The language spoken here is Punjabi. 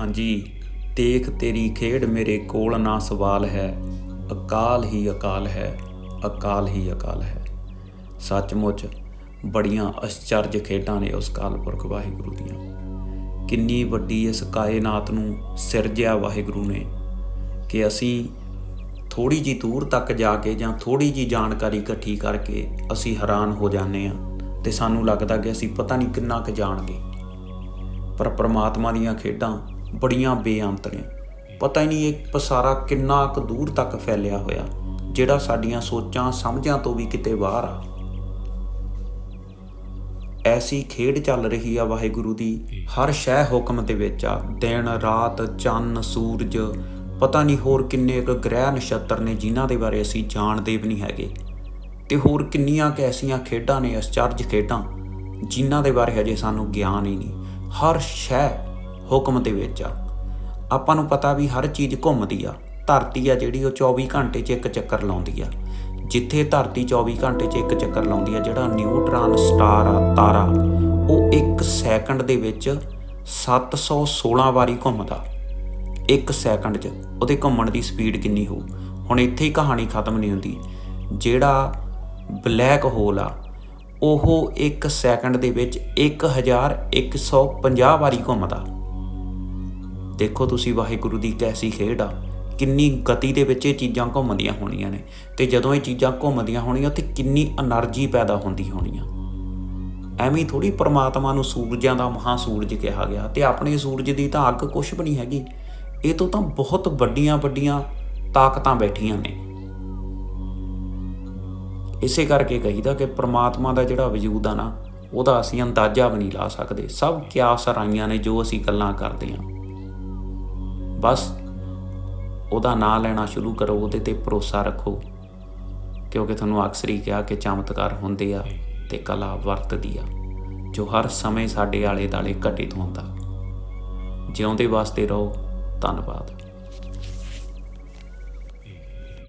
ਹਾਂਜੀ, ਦੇਖ ਤੇਰੀ ਖੇਡ ਮੇਰੇ ਕੋਲ ਨਾ ਸਵਾਲ ਹੈ। ਅਕਾਲ ਹੀ ਅਕਾਲ ਹੈ, ਅਕਾਲ ਹੀ ਅਕਾਲ ਹੈ। ਸੱਚਮੁੱਚ ਬੜੀਆਂ ਅਚਰਜ ਖੇਡਾਂ ਨੇ ਉਸ ਕਾਲਪੁਰਖ ਵਾਹਿਗੁਰੂ ਦੀਆਂ। ਕਿੰਨੀ ਵੱਡੀ ਇਸ ਕਾਇਨਾਤ ਨੂੰ ਸਿਰਜਿਆ ਵਾਹਿਗੁਰੂ ਨੇ ਕਿ ਅਸੀਂ ਥੋੜੀ ਜੀ ਦੂਰ ਤੱਕ ਜਾ ਕੇ ਜਾਂ ਥੋੜੀ ਜੀ ਜਾਣਕਾਰੀ ਇਕੱਠੀ ਕਰਕੇ ਅਸੀਂ ਹੈਰਾਨ ਹੋ ਜਾਂਦੇ ਆ ਤੇ ਸਾਨੂੰ ਲੱਗਦਾ ਕਿ ਅਸੀਂ ਪਤਾ ਨਹੀਂ ਕਿੰਨਾ ਕੁ ਜਾਣਗੇ। ਪਰ ਪ੍ਰਮਾਤਮਾ ਦੀਆਂ ਖੇਡਾਂ ਬੜੀਆਂ ਬੇਅੰਤ ਨੇ। ਪਤਾ ਹੀ ਨਹੀਂ ਇਹ ਪਸਾਰਾ ਕਿੰਨਾ ਕੁ ਦੂਰ ਤੱਕ ਫੈਲਿਆ ਹੋਇਆ, ਜਿਹੜਾ ਸਾਡੀਆਂ ਸੋਚਾਂ ਸਮਝਾਂ ਤੋਂ ਵੀ ਕਿਤੇ ਬਾਹਰ ਆ। ਐਸੀ ਖੇਡ ਚੱਲ ਰਹੀ ਆ ਵਾਹਿਗੁਰੂ ਦੀ, ਹਰ ਸ਼ੈ ਹੁਕਮ ਦੇ ਵਿੱਚ ਆ। ਦਿਨ, ਰਾਤ, ਚੰਨ, ਸੂਰਜ, ਪਤਾ ਨਹੀਂ ਹੋਰ ਕਿੰਨੇ ਕੁ ਗ੍ਰਹਿ ਨਛੱਤਰ ਨੇ ਜਿਨ੍ਹਾਂ ਦੇ ਬਾਰੇ ਅਸੀਂ ਜਾਣਦੇ ਵੀ ਨਹੀਂ ਹੈਗੇ। ਤੇ ਹੋਰ ਕਿੰਨੀਆਂ ਕੁ ਐਸੀਆਂ ਖੇਡਾਂ ਨੇ ਅਚਰਜ ਖੇਡਾਂ, ਜਿਨ੍ਹਾਂ ਦੇ ਬਾਰੇ ਹਜੇ ਸਾਨੂੰ ਗਿਆਨ ਹੀ ਨਹੀਂ। ਹਰ ਸ਼ੈ ਹੁਕਮ ਦੇ ਵਿੱਚ ਆ। ਆਪਾਂ ਨੂੰ ਪਤਾ ਵੀ ਹਰ ਚੀਜ਼ ਘੁੰਮਦੀ ਆ। ਧਰਤੀ ਆ ਜਿਹੜੀ, ਉਹ 24 ਘੰਟੇ 'ਚ ਇੱਕ ਚੱਕਰ ਲਾਉਂਦੀ ਆ। ਜਿੱਥੇ ਧਰਤੀ 24 ਘੰਟੇ 'ਚ ਇੱਕ ਚੱਕਰ ਲਾਉਂਦੀ ਆ, ਜਿਹੜਾ ਨਿਊਟ੍ਰਾਨ, ਸਟਾਰ ਆ, ਤਾਰਾ, ਉਹ 1 ਸੈਕਿੰਡ ਦੇ ਵਿੱਚ 716 ਵਾਰੀ ਘੁੰਮਦਾ। ਇੱਕ ਸੈਕਿੰਡ 'ਚ ਉਹਦੇ ਘੁੰਮਣ ਦੀ ਸਪੀਡ ਕਿੰਨੀ ਹੋਊ? ਹੁਣ ਇੱਥੇ ਹੀ ਕਹਾਣੀ ਖਤਮ ਨਹੀਂ ਹੁੰਦੀ। ਜਿਹੜਾ ਬਲੈਕ ਹੋਲ ਆ, ਉਹ ਇੱਕ ਸੈਕਿੰਡ ਦੇ ਵਿੱਚ 1150 ਵਾਰੀ ਘੁੰਮਦਾ। ਦੇਖੋ ਤੁਸੀਂ ਵਾਹਿਗੁਰੂ ਦੀ ਕੈਸੀ ਖੇਡ ਆ। ਕਿੰਨੀ ਗਤੀ ਦੇ ਵਿੱਚ ਇਹ ਚੀਜ਼ਾਂ ਘੁੰਮਦੀਆਂ ਹੋਣੀਆਂ ਨੇ। ਤੇ ਜਦੋਂ ਇਹ ਚੀਜ਼ਾਂ ਘੁੰਮਦੀਆਂ ਹੋਣੀਆਂ ਤੇ ਕਿੰਨੀ એનર્ਜੀ ਪੈਦਾ ਹੁੰਦੀ ਹੋਣੀਆਂ। ਐਵੇਂ ਥੋੜੀ ਪਰਮਾਤਮਾ ਨੂੰ ਸੂਰਜਾਂ ਦਾ ਮਹਾ ਸੂਰਜ ਕਿਹਾ ਗਿਆ ਤੇ ਆਪਣੇ ਸੂਰਜ ਦੀ ਤਾਂ ਅੱਗ ਕੁਛ ਵੀ ਨਹੀਂ ਹੈਗੀ। ਇਹ ਤੋਂ ਤਾਂ ਬਹੁਤ ਵੱਡੀਆਂ ਵੱਡੀਆਂ ਤਾਕਤਾਂ ਬੈਠੀਆਂ ਨੇ। ਇਸੇ ਕਰਕੇ ਕਹੀਦਾ ਕਿ ਪਰਮਾਤਮਾ ਦਾ ਜਿਹੜਾ ਵਜੂਦ ਆ ਨਾ, ਉਹਦਾ ਅਸੀਂ ਅੰਦਾਜ਼ਾ ਵੀ ਨਹੀਂ ਲਾ ਸਕਦੇ। ਸਭ ਕਿਆਸ ਰਾਈਆਂ ਨੇ ਜੋ ਅਸੀਂ ਗੱਲਾਂ ਕਰਦੇ ਹਾਂ ਬਸ ਉਹਦਾ ਨਾਂ ਲੈਣਾ ਸ਼ੁਰੂ ਕਰੋ, ਉਹਦੇ ਤੇ ਭਰੋਸਾ ਰੱਖੋ। ਕਿਉਂਕਿ ਤੁਹਾਨੂੰ ਅਕਸਰ ਹੀ ਕਿਹਾ ਕਿ ਚਮਤਕਾਰ ਹੁੰਦੇ ਆ ਤੇ ਕਲਾ ਵਰਤਦੀ ਆ, ਜੋ ਹਰ ਸਮੇਂ ਸਾਡੇ ਆਲੇ ਦਾਲੇ ਘਟਿਤ ਹੁੰਦਾ। ਜਿਉਂਦੇ ਵਾਸਤੇ ਰਹੋ। ਧੰਨਵਾਦ।